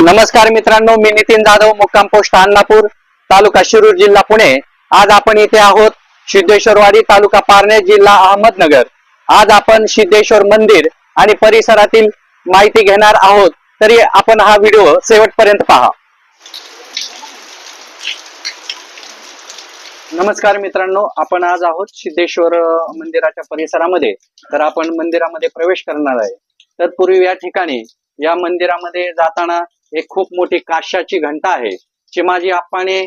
नमस्कार मित्रांनो मी नितीन जाधव मुक्काम पोस्ट अन्नापूर तालुका शिरूर जिल्हा पुणे. आज आपण इथे आहोत सिद्धेश्वरवाडी तालुका पारणे जिल्हा अहमदनगर. आज आपण सिद्धेश्वर मंदिर आणि परिसरातील माहिती घेणार आहोत. तरी आपण हा व्हिडिओ शेवटपर्यंत पहा. नमस्कार मित्रांनो आपण आज आहोत सिद्धेश्वर मंदिराच्या परिसरामध्ये. तर आपण मंदिरामध्ये प्रवेश करणार आहे. तत्पूर्वी या ठिकाणी या मंदिरामध्ये जाताना एक खूप मोठी काश्याची घंटा आहे. चिमाजी आप्पाने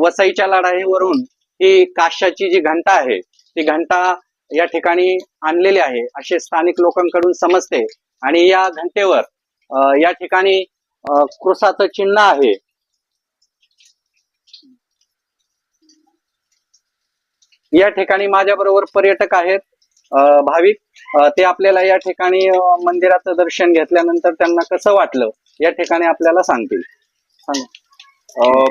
वसईच्या लढाईवरून ही काश्याची जी घंटा आहे ती घंटा या ठिकाणी आणलेली आहे. असे स्थानिक लोकांकडून समजते. आणि या घंटेवर या ठिकाणी अ, क्रुसाचं चिन्ह आहे. या ठिकाणी माझ्या बरोबर पर्यटक आहेत. भाविक ते आपल्याला या ठिकाणी मंदिराचं दर्शन घेतल्यानंतर त्यांना कसं वाटलं? या ठिकाणी आपल्याला सांगतील.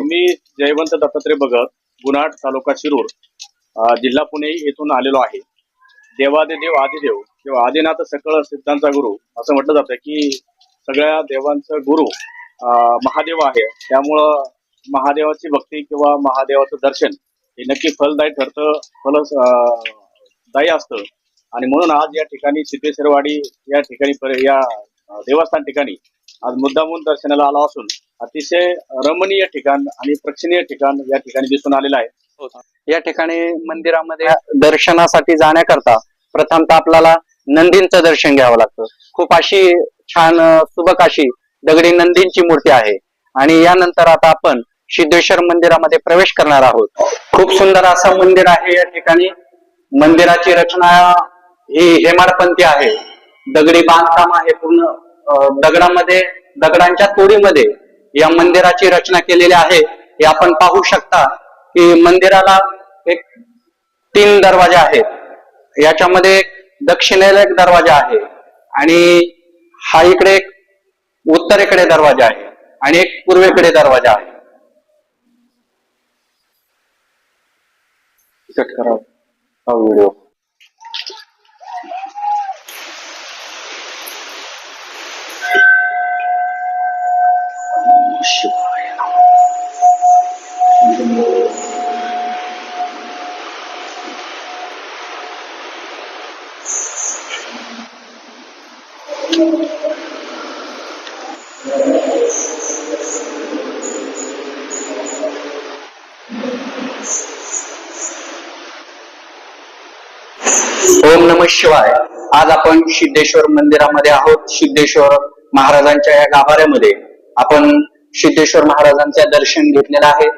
मी जयवंत दत्तात्रय भगत गुन्हाट तालुका शिरूर जिल्हा पुणे येथून आलेलो आहे. देवादिदेव आदिदेव किंवा आदिनाथ सकळ सिद्धांचा गुरु असं म्हटलं जातं की सगळ्या देवांचं गुरु अ, महादेव आहे. त्यामुळं महादेवाची भक्ती किंवा महादेवाचं दर्शन हे नक्की फलदायी ठरतं फल दायी असतं. आणि म्हणून आज या ठिकाणी सिद्धेश्वरवाडी या ठिकाणी या देवस्थान ठिकाणी आज मुद्दामून दर्शनाला आला असून अतिशय रमणीय ठिकाण आणि प्रेक्षणीय ठिकाण या ठिकाणी दिसून आलेलं आहे. हो, हो. या ठिकाणी मंदिरामध्ये दर्शनासाठी जाण्याकरता प्रथमतः आपल्याला नंदींचं दर्शन घ्यावं लागतं. खूप अशी छान सुबक अशी दगडी नंदींची मूर्ती आहे. आणि यानंतर आता आपण सिद्धेश्वर मंदिरामध्ये प्रवेश करणार आहोत. खूप सुंदर असं मंदिर आहे या ठिकाणी. मंदिराची रचना ही हेमाडपंथी आहे. दगडी बांधकाम आहे पूर्ण. दगडामध्ये दगडांच्या तोडीमध्ये या मंदिराची रचना केलेली आहे. हे आपण पाहू शकता की मंदिराला एक तीन दरवाजे आहेत. याच्यामध्ये एक दक्षिणेला एक दरवाजा आहे आणि हा इकडे एक उत्तरेकडे दरवाजा आहे आणि एक पूर्वेकडे दरवाजा आहे. कट करा हा व्हिडिओ. ओम नम शिवाय. आज आपण सिद्धेश्वर मंदिरामध्ये आहोत. सिद्धेश्वर महाराजांच्या या गाभाऱ्यामध्ये आपण सिद्धेश्वर महाराजांचे दर्शन घेतलेलं आहे.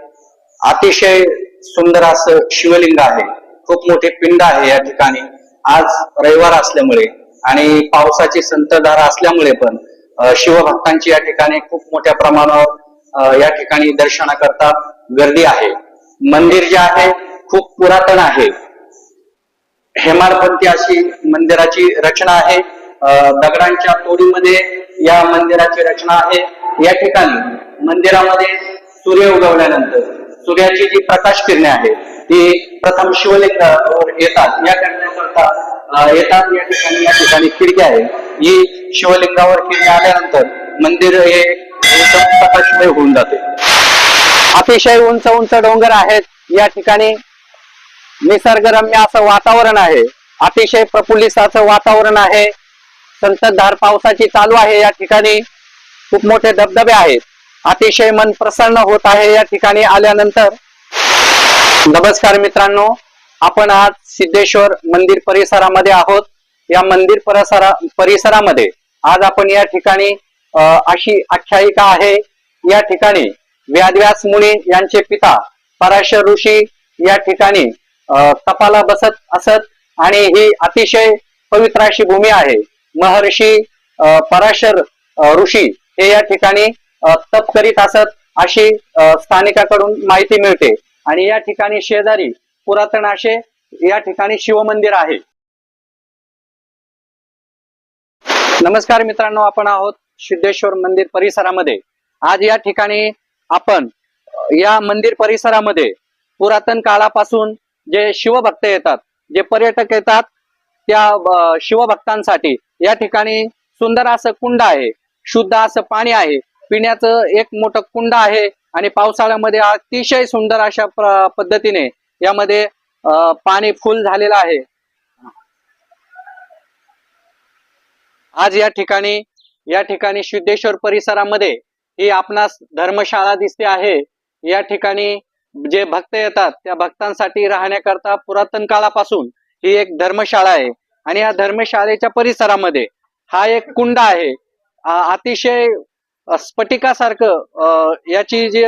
अतिशय सुंदर असं शिवलिंग आहे. खूप मोठे पिंड आहे या ठिकाणी. आज रविवार असल्यामुळे आणि पावसाची संतधार असल्यामुळे पण शिवभक्तांची या ठिकाणी खूप मोठ्या प्रमाणावर या ठिकाणी दर्शनाकरता गर्दी आहे. मंदिर जे आहे खूप पुरातन आहे. हेमाडपंथी अशी मंदिराची रचना आहे. अं, दगडांच्या तोडीमध्ये या मंदिराची रचना आहे. या ठिकाणी मंदिरामध्ये सूर्य उगवल्यानंतर सूर्याची जी प्रकाश किरणे आहेत ती प्रथम शिवलिंगावर येतात. या करण्याकरता येतात या ठिकाणी या ठिकाणी खिडकी आहे ही शिवलिंगावर किरणे आल्यानंतर मंदिर हे एकदम प्रकाशमय होऊन जाते. अतिशय उंच उंच डोंगर आहेत. या ठिकाणी निसर्गरम्य असं वातावरण आहे. अतिशय प्रफुल्लित असं वातावरण आहे. संततधार पावसाची चालू आहे. या ठिकाणी खूप मोठे धबधबे आहेत. अतिशय मन प्रसन्न होत आहे या ठिकाणी आल्यानंतर. नमस्कार मित्रांनो आपण आज सिद्धेश्वर मंदिर परिसरामध्ये आहोत. या मंदिर परिसरा परिसरामध्ये आज आपण या ठिकाणी अशी आख्यायिका आहे. या ठिकाणी व्यादव्यास मुनी यांचे पिता पराशर ऋषी या ठिकाणी अं, तपाला बसत असत आणि ही अतिशय पवित्र अशी भूमी आहे. महर्षी अं, पराशर ऋषी हे या ठिकाणी तप करीत असत अशी स्थानिकाकडून माहिती मिळते. आणि या ठिकाणी शेजारी पुरातन असे या ठिकाणी शिवमंदिर आहे. नमस्कार मित्रांनो आपण आहोत सिद्धेश्वर मंदिर परिसरामध्ये. आज या ठिकाणी आपण या मंदिर परिसरामध्ये पुरातन काळापासून जे शिवभक्त येतात जे पर्यटक येतात त्या शिवभक्तांसाठी या ठिकाणी सुंदर असं कुंड आहे शुद्ध असं पाणी आहे पिण्याचं एक मोठं कुंड आहे आणि पावसाळ्यामध्ये अतिशय सुंदर अशा पद्धतीने यामध्ये पाणी फुल झालेलं आहे. आज या ठिकाणी या ठिकाणी सिद्धेश्वर परिसरामध्ये ही आपणास धर्मशाळा दिसते आहे. या ठिकाणी जे भक्त येतात त्या भक्तांसाठी राहण्याकरता पुरातन काळापासून ही एक धर्मशाळा आहे. आणि या धर्मशाळेच्या परिसरामध्ये हा एक कुंड आहे. अतिशय स्फटिकासारखं याची जी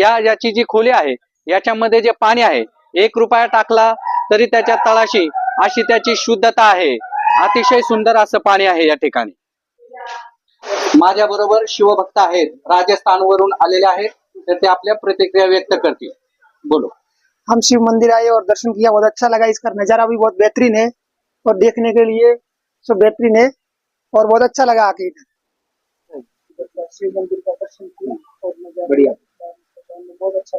या याची जी खोली आहे याच्यामध्ये जे पाणी आहे एक रुपया टाकला तरी त्याच्या तळाशी अशी त्याची शुद्धता आहे. अतिशय सुंदर असं पाणी आहे या ठिकाणी. माझ्या बरोबर शिवभक्त आहेत राजस्थानवरून आलेले आहेत तर ते आपल्या प्रतिक्रिया व्यक्त करतील. बोलो. हम शिव मंदिर आए और दर्शन किया बहुत अच्छा लगा इसका नजारा भी बहुत बेहतरीन है और देखने के लिए सब बेहतरीन है और बहुत अच्छा लगा आके इधर। शिव मंदिर का दर्शन किया बढ़िया। बहुत अच्छा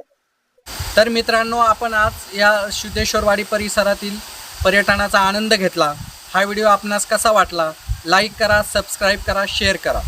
तर मित्रांनो आपण आज या सिद्धेश्वरवाडी परिसरातील पर्यटनाचा आनंद घेतला. हा व्हिडिओ आपणास कसा वाटला? लाईक करा सबस्क्राईब करा शेअर करा.